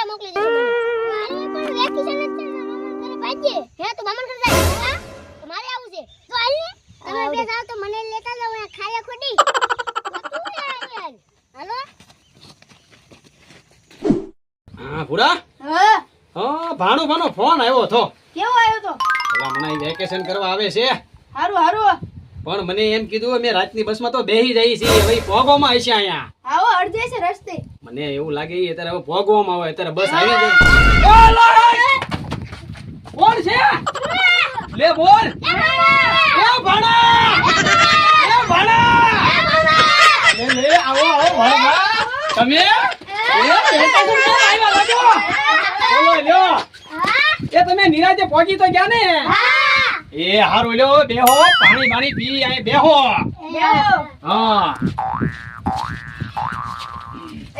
આપણે મોકલી દઈશ મારે પણ વેકેશન જ છે મામા ઘરે ભાઈએ હે તો મામા ઘરે જાય? હા? તો મારે આવું છે. તો હાલ તમે બે જાવ તો મને લેતા જાવ આ ખાયા ખોટી. તો તું હાલો? હા ભૂરા? હા. હા ભાણો ભાણો ફોન આવ્યો હતો. કેવો આવ્યો તો? પેલા મને વેકેશન કરવા આવે છે. હારું હારું. પણ મને એમ કીધું અમે રાતની બસમાં તો બેહી જઈએ છીએ. હવે ભોગોમાં હશે અહીંયા. અડધે છે રસ્તે. મને એવું લાગે એ અત્યારે હવે ભોગવામાં આવે અત્યારે બસ આવી જાય કોણ છે? લે બોલ! એ ભણા! એ ભણા! લે લે આવો આવો ભણા. તમે? એ બોલો તમે નિરાજે પહોંચી તો ગયા ને? એ હારું લ્યો બેહો પાણી પાણી પી બેહો. હા.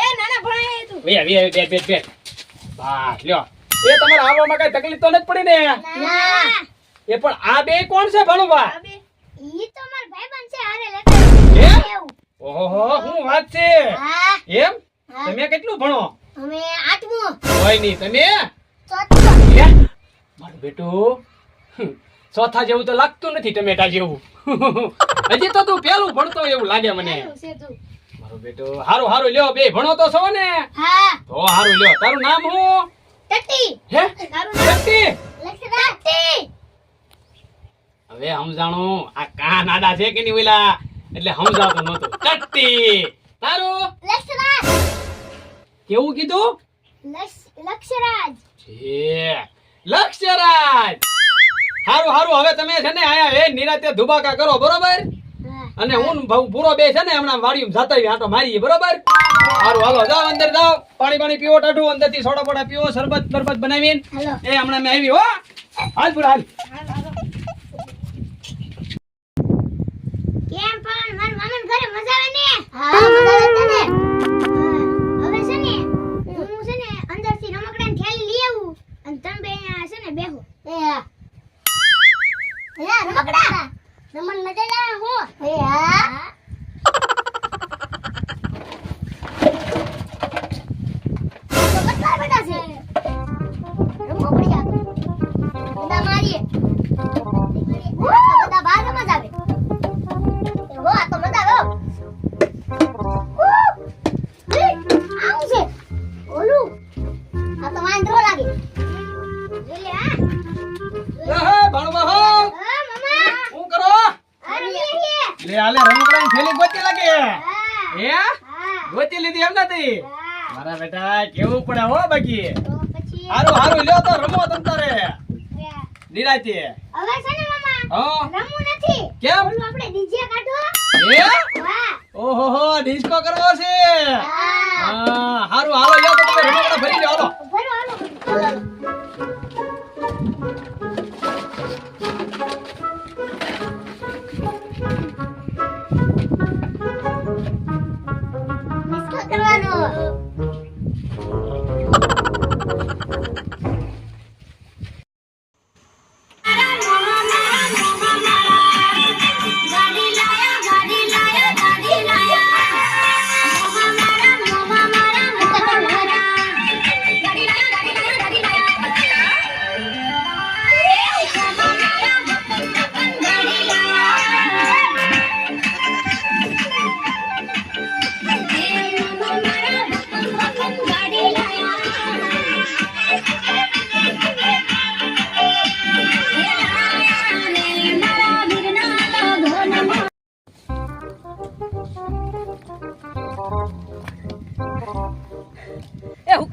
એ નાના ભણાય તું. વે વે બેઠ બેઠ બેઠ બસ લ્યો. એ તમારે આવવામાં કઈ તકલીફ તો નથી પડી ને. ના એ પણ આ બે કોણ છે અબે ઈ તો મારો ભાઈબંધ છે હારે લેતા ઓહો શું વાત છે. એમ? તમે કેટલું ભણો? અમે આઠમું. હોય નહીં તમે? ચોથું. મારું બેટું ચોથા જેવું તો લાગતું નથી ટમેટા જેવું. હજી તો તું પેલું ભણતો એવું લાગે મને. મારું બેટો. હારું હારું લ્યો બે ભણો તો છો ને. હા. તો હારું લ્યો. તારું નામ હું? ટટી હે? તારું નામ? લક્ષરા ટટી હવે સમજાણું આ કા નાડા છે કે નહીં ઓલા? એટલે સમજાતું નહોતું. ટટ્ટી. તારું? લક્ષરાજ. કેવું કીધું? લક્ષરાજ. છે. લક્ષ્યરાજ હારું હારું હવે તમે છે ને આયા હે નિરાતે ધુબાકા કરો બરોબર? અને હું પૂરો બે છે ને હમણાં વાડીમાં જાતા આટો મારીએ બરોબર? સારું હાલો જાઓ અંદર જાઓ. પાણી પાણી પીવો ટાઢું અંદરથી સોડા પોડા પીવો શરબત બરબત બનાવીને. એ હમણાં મેં આવી હો. હાલ પૂરા હાલ. લે આલે રમકડાની થેલી ગોતી લાગે હા? ગોતી લીધી એમ નથી? મારા બેટા કેવું પડે હો બાકી? હારું હારું લ્યો તો રમો તમ તારે. હવે છે ને મમ્મા હા? રમવું નથી. કેમ? આપણે ડીજે કાઢો એ ઓહો હો ડિસ્કો કરવો છે. હા. હા હારું હાલો લ્યો તો તમે રમકડા ભરી લ્યો હાલો. ભરો હાલો.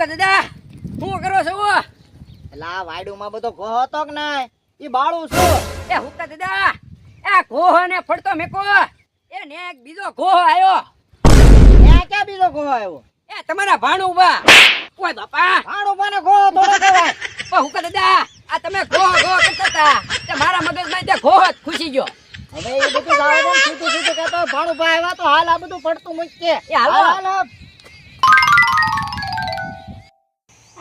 હુકા દાદા શું કરો છો? એટલે આ વાયડુમાં બધો ઘો હતો કે ના એ બાળું છું. એ હુકા દાદા એ ઘોહ ને ફરતો મેકો. એ ને એક બીજો ઘોહ આવ્યો. એ ક્યાં બીજો ઘોહ આવ્યો? એ તમારા ભાણું ઊભા. ઓય બાપા. ભાણું પાને ઘો થોડો કહેવાય. હું હુકા દાદા આ તમે કોહો કોહો કરતા હતા. તે મારા મગજમાં તે ઘોહ જ ખુશી ગયો. હવે એ બધું લાવો છે ને સીધું સીધું કહેતો ભાણું ભાઈ આવ્યા તો હાલ આ બધું પડતું મૂકીએ એ. હાલ, હાલ.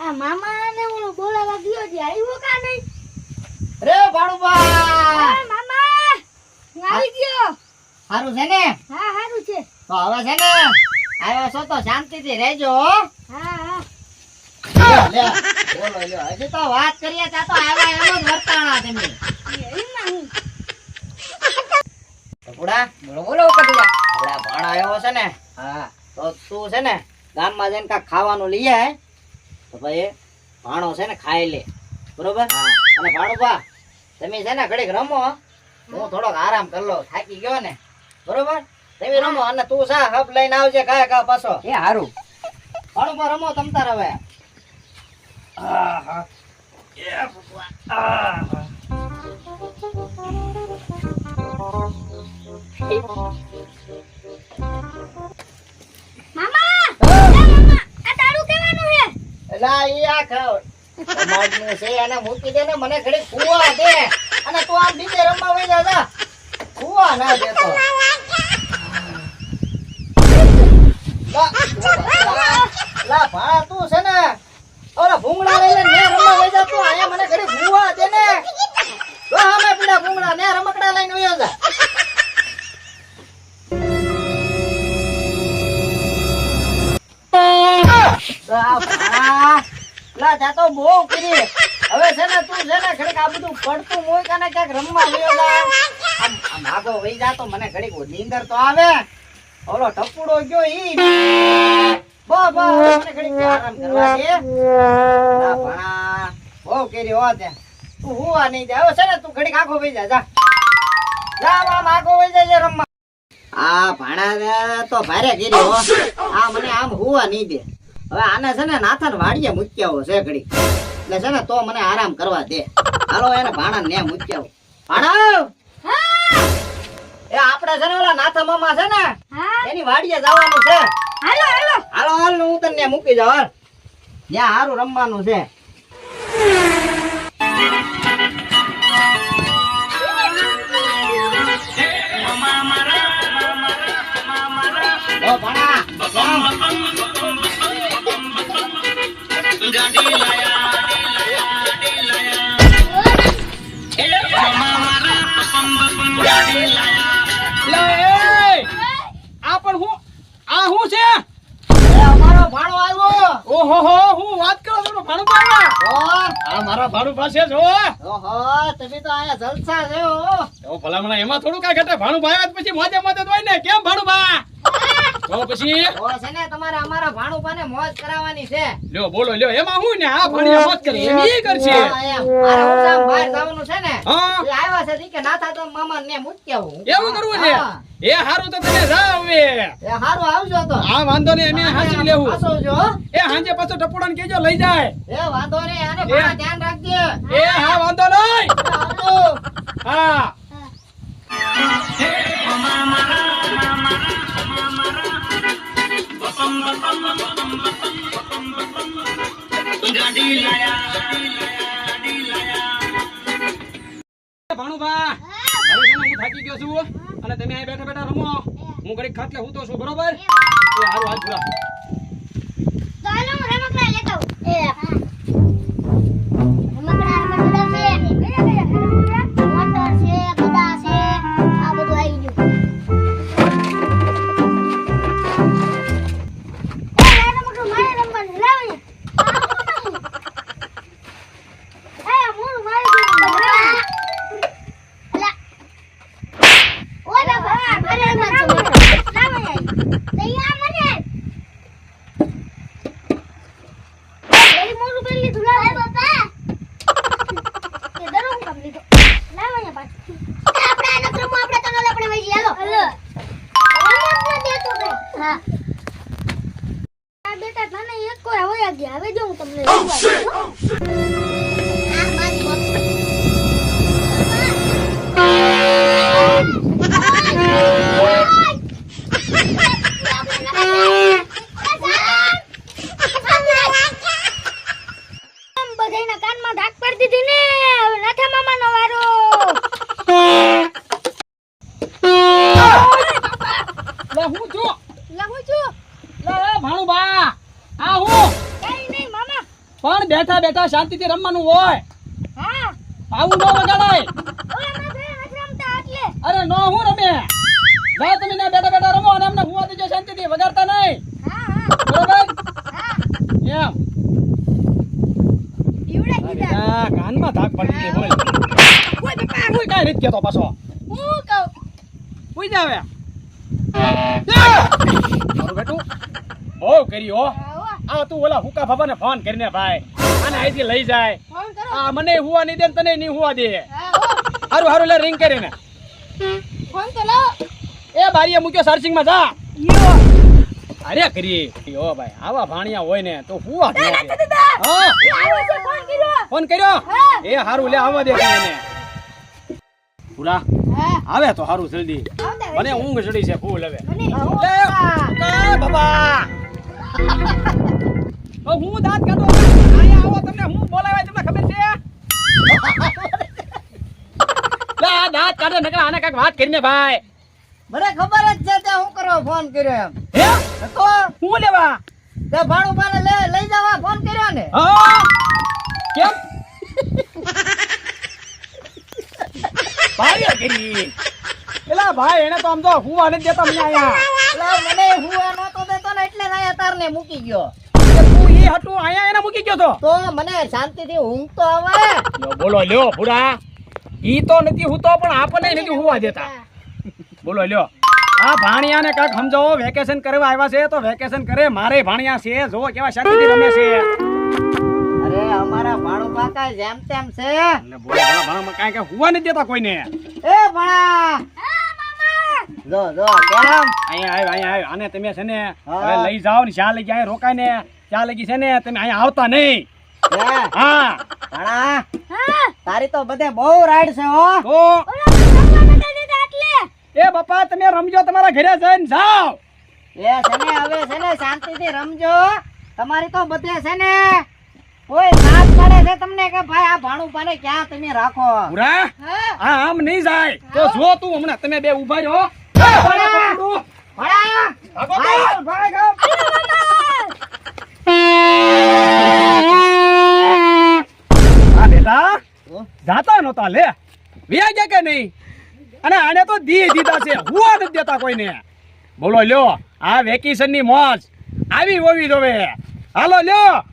આ મામા ને ઓલો બોલાવા ગયો છે. આવ્યો કા નહીં? રે ભાણુભા મામા હું આવી ગયો. સારું છે ને? હા સારું છે. તો હવે છે ને આવ્યો છો તો શાંતિથી રહેજો હા. હા. બોલો લ્યો હજી તો વાત કરીએ ત્યાં તો આવ્યા એમ જ વર્તાણા તમે. ટપુડા બોલો બોલો કટુડા આપડા ભાણ આવ્યો છે ને હા તો તું છે ને ગામમાં જઈને કાંઈક ખાવાનું લઈ આય. તો ભાઈ ભાણો છે ને ખાઈ લે. બરોબર? અને ભાણુભા તમે છે ને ઘડીક રમો. હું થોડોક આરામ કરલો થાકી ગયો ને. બરોબર? તમે રમો અને તું સા હપ લઈને આવજે કાય કા પાછો. એ હારું. ભાણુભા રમો તમ તાર હવે. આહા. એ ભગવાન. આહા એ મામા આ તારું કહેવાનું હે એલા ઈ આ ખાવ. સમાજનું છે એને મૂકી દે ને મને ઘડી કુવા દે. અને તું આમ બીજે રમવા વઈ. કુવા ના દેતો લા, તું છે ને ઓલા ભૂંગળા લઈને ને રમવા વઈ જા તું. અહીંયા મને ઘડી કુવા દે ને. સામે પીડા ભૂંગળા ને રમકડા લઈને વયો જા. આ ભાણા, તો બહુ કરી. હવે છે ને તું છે ને ઘડીક આ બધું પડતું મોય કાને ક્યાંક રમવા ગયો જા આમ આમ આગો મને ઘડીક નીંદર તો આવે. ઓલો ટપુડો ગયો ઈ. કરી હો તે. તું હુવા નહીં દે. છે ને તું ઘડીક આગો વઈ જા આમ આગો વઈ જાય રમવા. આ ભાણા તો ભારે ગીરી હો. આ મને આમ હુવા નહીં દે. હવે આને છે ને નાથન વાડીએ મૂક્યા છે ઘડી. એટલે છે ને તો મને આરામ કરવા દે. હાલો એને ભાણા ને મૂક્યા ભાણા! એ આપણે છે ને ઓલા નાથા મામા છે ને એની વાડીએ જવાનું છે. હાલો હાલો. હાલો હાલ હું તને મૂકી જાવ ત્યાં હારું રમવાનું છે. આ પણ હું આ હું છે? અમારો ભાણો આવ્યો. ઓહો હો હું વાત કરો છો ભાણું પાડવા આ મારા ભાણું પાસે જો ઓહો તમે તો આયા જલસા છે હો. ભલામણા એમાં થોડું કાંઈ ઘટે. ભાણું ભાઈ પછી મોજે મોજે હોય ને. કેમ ભાણું બા તો પછી? ઓ છે ને તમારે અમારા ભાણુભાને મોજ કરાવવાની છે. લ્યો બોલો લ્યો એમાં હું ને આ ભાણી મોજ કરી એમ ઈ કરશે. હા, એમ. બહાર જવાનું છે ને હા? એ આવ્યા છે કે ના થાય તો મામા ને મૂકી આવું એવું કરવું છે? એ હારું તો તમે જાવ હવે. એ હારું આવજો તો. આ વાંધો નહીં અમે હાચવી લેવું. પાછો આવજો, હો. એ હાંજે પાછો ટપુડાને કેજો લઈ જાય. એ વાંધો નહીં આને ધ્યાન રાખજે. એ હા વાંધો નહીં. એ આવજો. હા બેઠા બેઠા શાંતિથી રમવાનું હોય. આવું ન વગાડાય. અરે નો હું રમે? ભાઈ તમે ના બેઠા બેઠા રમો અને અમને હુવા દેજો શાંતિથી વગાડતા નહીં. બરોબર? એમ. કાનમાં ધાક પડી ગઈ બોલ. ઓય રીત કેતો પાછો. હું કહું? ઉઈ જાવે મારું બેટું. ઓ આ તું ઓલા હુકા બાબાને ફોન કરીને ભાઈ. આને અહીંથી લઈ જાય. આ મને હુવા નહીં દે ને તને નહીં હુવા દે. હારું હારું લે રિંગ કરીને. ફોન તો લાવો. એ બારીએ મૂક્યો સર્ચિંગમાં જા અરે કરી. ઓ ભાઈ આવા ભાણિયા હોય ને તો હુવા દે હા. છે ફોન કર્યો. એ હારું લે આવવા દે તને હા. આવે તો હારું જલ્દી. મને ઊંઘ ચડી છે ફૂલ હવે. બાબા. ઓ હું દાંત કાઢો આયા આવો તમને હું બોલાવે તમને ખબર છે? લે આ દાંત કાઢો નકર આને કાંઈક વાત કરીને ભાઈ. મને ખબર જ છે તે હું કરો ફોન કર્યો એમ. હે? તો હું લેવા? તે ભાણું પાને લે લઈ જવા ફોન કર્યો ને. હા? કેમ? ભાઈ કરી એલા ભાઈ એને તો આમ તો હું આને દેતા મને આયા એટલે મને હું આ તો દેતો ને એટલે આયા તારને મૂકી ગયો. ઈ હટુ આયા એને મૂકી ગયો તો. તો મને શાંતિથી ઊંઘ તો આવે બોલો લ્યો ભૂરા. ઈ તો નથી હું તો પણ આપણને નથી હોવા દેતા. બોલો લ્યો. આ ભાણિયાને કાક સમજાવો વેકેશન કરવા આવ્યા છે તો વેકેશન કરે મારે ભાણિયા છે જો કેવા શાંતિથી રમે છે. અરે અમારા ભાણું કાકા જેમ તેમ છે. ને બોલો ભણા ભણામાં કાંઈ કાંઈ હુવા નથી દેતા કોઈને. એ ભાણા. જો જો કેમ? અહીંયા આવ્યો અહીંયા આવ્યો. આને તમે છે ને હવે લઈ જાઓ ને શા લઈ અહીંયા રોકાય ને ત્યાં લગી છે ને તમે અહીંયા આવતા નહીં. હા. હા. તારી તો બધે બહુ રાઈડ છે હો. તો? એ બાપા તમે રમજો તમારા ઘરે જઈને જાઓ. એ છે ને હવે છે ને શાંતિથી રમજો. તમારી તો બધે છે ને કોઈ સાથ પડે છે તમને કે ભાઈ આ ભાણું પાને ક્યાં તમે રાખો? પૂરા હા. આમ નહીં જાય. તો જો તું હમણાં તમે બે ઊભા રહો. ભણા! તું. ભણા! ભાગો તો. ભાઈ, ભાઈ, ભાઈ. આ બેટા જાતા નહોતા, લે. વ્યા ગયા કે નહીં? અને આને તો દી દીધા છે. હુવા નથી દેતા કોઈને. બોલો, લ્યો, આ વેકેશનની મોજ. આવી હોવી જોવે હાલો, લ્યો.